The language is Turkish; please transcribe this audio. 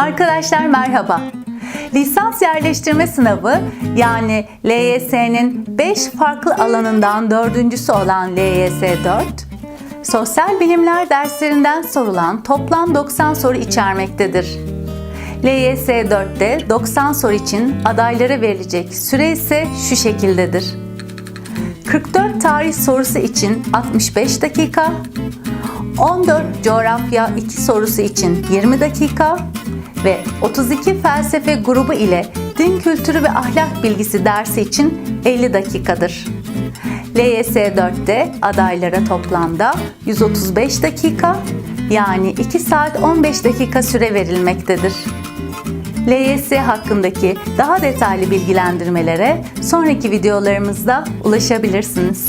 Arkadaşlar merhaba. Lisans yerleştirme sınavı yani LYS'nin 5 farklı alanından dördüncüsü olan LYS 4, sosyal bilimler derslerinden sorulan toplam 90 soru içermektedir. LYS 4'te 90 soru için adaylara verilecek süre ise şu şekildedir. 44 tarih sorusu için 65 dakika, 14 coğrafya 2 sorusu için 20 dakika ve 32 felsefe grubu ile din kültürü ve ahlak bilgisi dersi için 50 dakikadır. LYS 4'te adaylara toplamda 135 dakika yani 2 saat 15 dakika süre verilmektedir. LYS hakkındaki daha detaylı bilgilendirmelere sonraki videolarımızda ulaşabilirsiniz.